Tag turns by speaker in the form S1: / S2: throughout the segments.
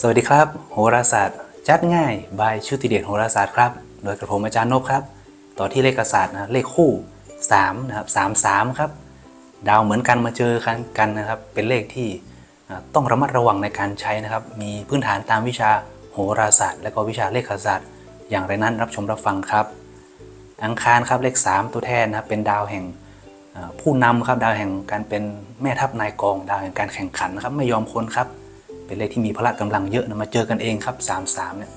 S1: สวัสดีครับ โหราศาสตร์ จัดง่ายบายชุติเดชโหราศาสตร์ครับ โดยกระผมอาจารย์นพครับ ต่อที่เลขศาสตร์นะเลขคู่3นะครับ3 3ครับ ดาวเหมือนกันมาเจอกันกันนะครับ เป็นเลขที่ต้องระมัดระวังในการใช้นะครับ มีพื้นฐานตามวิชาโหราศาสตร์ และก็วิชาเลขศาสตร์ อย่างไรนั้นรับชมรับฟังครับ อังคารครับเลข 3 ตัวแทนนะครับเป็นดาวแห่งผู้นำครับดาวแห่งการเป็นแม่ทัพนายกอง ดาวแห่งการแข่งขันนะครับไม่ยอมคนครับ เป็นเลขที่มีพละกำลังเยอะนะมาเจอกันเองครับ 33เนี่ย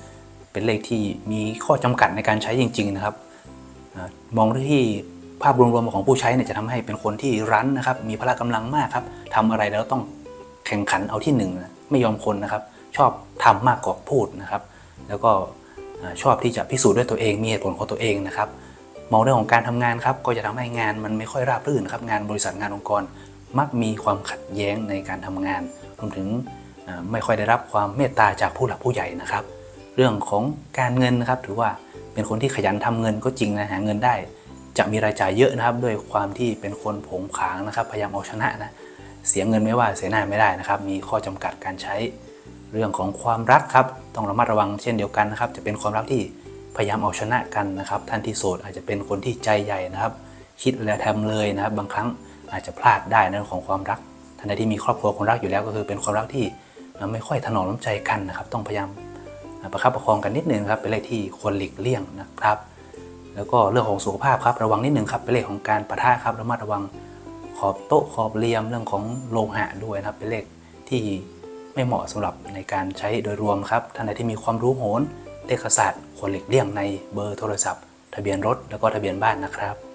S1: เป็นเลขที่มีข้อจำกัดในการใช้จริง ๆ นะครับอามองที่ภาพรวมๆของผู้ใช้เนี่ยจะทำให้เป็นคนที่รั้นนะครับ มีพละกำลังมากครับทำอะไรแล้วต้องแข่งขันเอาที่หนึ่งนะไม่ยอมคนนะครับ ชอบทำมากกว่าพูดนะครับ แล้วก็ชอบที่จะพิสูจน์ด้วยตัวเอง มีเหตุผลของตัวเองนะครับ มองเรื่องของการทำงานครับ ก็จะทำให้งานมันไม่ค่อยราบรื่นครับ งานบริษัทงานองค์กร มักมีความขัดแย้งในการทำงาน รวมถึง ไม่ค่อยได้รับความเมตตาจากผู้หลักผู้ใหญ่นะครับ เรื่องของการเงินนะครับถือว่าเป็นคนที่ขยันทำเงินก็จริงนะหาเงินได้ จะมีรายจ่ายเยอะนะครับ ด้วยความที่เป็นคนผงผางนะครับ พยายามเอาชนะนะเสียเงินไม่ว่าเสียหน้าไม่ได้นะครับ มีข้อจำกัดการใช้เรื่องของความรักครับต้องระมัดระวังเช่นเดียวกันนะครับ จะเป็นความรักที่พยายามเอาชนะกันนะครับ ท่านที่โสดอาจจะเป็นคนที่ใจใหญ่นะครับ คิดแล้วทำเลยนะครับ บางครั้งอาจจะพลาดได้ในเรื่องของความรักท่านใดที่มีครอบครัวคนรักอยู่แล้วก็คือเป็นความรักที่ ไม่ค่อยถนอมน้ำใจกันนะครับ ต้องพยายามประคับประคองกันนิดนึงครับ เป็นเลขที่ควรหลีกเลี่ยงนะครับ แล้วก็เรื่องของสุขภาพครับระวังนิดนึงครับ เป็นเลขของการปะทะครับระมัดระวังขอบโต๊ะขอบเหลี่ยมเรื่องของโลหะด้วยนะครับ เป็นเลขที่ไม่เหมาะสำหรับในการใช้โดยรวมครับท่านใดที่มีความรู้โหนเลขศาสตร์ควรหลีกเลี่ยงในเบอร์โทรศัพท์ ทะเบียนรถแล้วก็ทะเบียนบ้านนะครับ